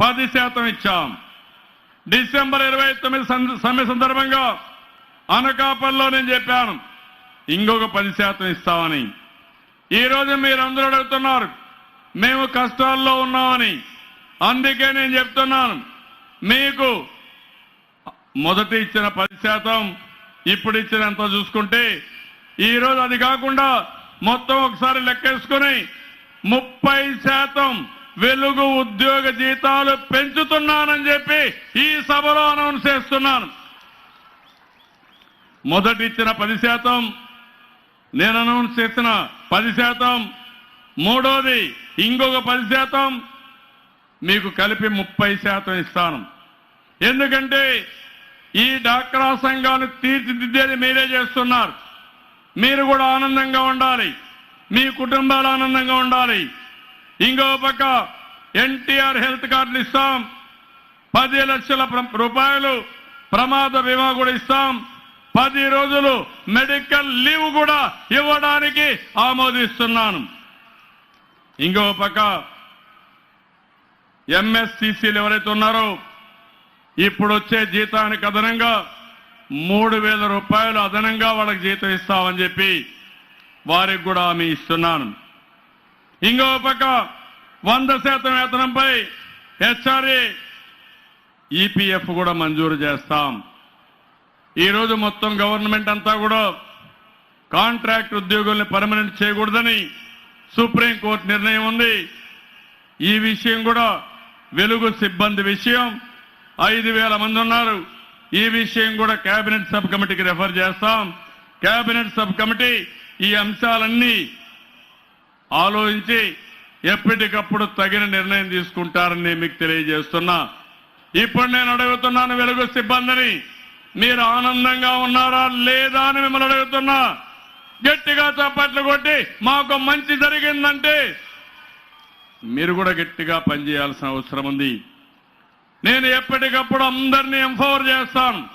పది శాతం ఇచ్చాం. డిసెంబర్ ఇరవై తొమ్మిది సమ్మె సందర్భంగా అనకాపల్లో నేను చెప్పాను ఇంకొక పది శాతం ఇస్తామని. ఈరోజు మీరందరూ అడుగుతున్నారు మేము కష్టాల్లో ఉన్నామని. అందుకే నేను చెప్తున్నాను మీకు మొదట ఇచ్చిన పది శాతం ఇప్పుడు ఇచ్చినంత చూసుకుంటే ఈ రోజు అది కాకుండా మొత్తం ఒకసారి లెక్కేసుకుని ముప్పై శాతం వెలుగు ఉద్యోగ జీతాలు పెంచుతున్నానని చెప్పి ఈ సభలో అనౌన్స్ చేస్తున్నాను. మొదటి ఇచ్చిన పది శాతం నేను అనౌన్స్ చేసిన పది శాతం మూడోది ఇంకొక పది శాతం మీకు కలిపి ముప్పై శాతం ఇస్తాను. ఎందుకంటే ఈ డాక్రా సంఘాలు తీర్చిదిద్దేది మీరే చేస్తున్నారు. మీరు కూడా ఆనందంగా ఉండాలి. మీ కుటుంబాలు ఆనందంగా ఉండాలి. ఇంకో పక్క ఎన్టీఆర్ హెల్త్ కార్డులు ఇస్తాం. పది లక్షల రూపాయలు ప్రమాద బీమా కూడా ఇస్తాం. పది రోజులు మెడికల్ లీవ్ కూడా ఇవ్వడానికి ఆమోదిస్తున్నాను. ఇంకో పక్క ఎంఎస్సిసిలు ఎవరైతే ఉన్నారో ఇప్పుడు వచ్చే జీతానికి అదనంగా మూడు వేల రూపాయలు అదనంగా వాళ్ళకి జీతం ఇస్తామని చెప్పి వారికి కూడా హామీ ఇస్తున్నాను. ఇంకో పక్క వంద శాతం వేతనంపై హెచ్ఆర్ఏ ఈపీఎఫ్ కూడా మంజూరు చేస్తాం. ఈరోజు మొత్తం గవర్నమెంట్ అంతా కూడా కాంట్రాక్ట్ ఉద్యోగుల్ని పర్మనెంట్ చేయకూడదని సుప్రీంకోర్టు నిర్ణయం ఉంది. ఈ విషయం కూడా వెలుగు సిబ్బంది విషయం. ఐదు వేల మంది ఉన్నారు. ఈ విషయం కూడా కేబినెట్ సబ్ కమిటీకి రెఫర్ చేస్తాం. కేబినెట్ సబ్ కమిటీ ఈ అంశాలన్నీ ఆలోచించి ఎప్పటికప్పుడు తగిన నిర్ణయం తీసుకుంటారని నేను మీకు తెలియజేస్తున్నా. ఇప్పుడు నేను అడుగుతున్నాను వెలుగు సిబ్బందిని. మీరు ఆనందంగా ఉన్నారా లేదా అని మిమ్మల్ని అడుగుతున్నా. గట్టిగా చప్పట్లు కొట్టి మాకు మంచి జరిగిందంటే మీరు కూడా గట్టిగా పనిచేయాల్సిన అవసరం ఉంది. నేను ఎప్పటికప్పుడు అందరినీ ఎంపవర్ చేస్తాను.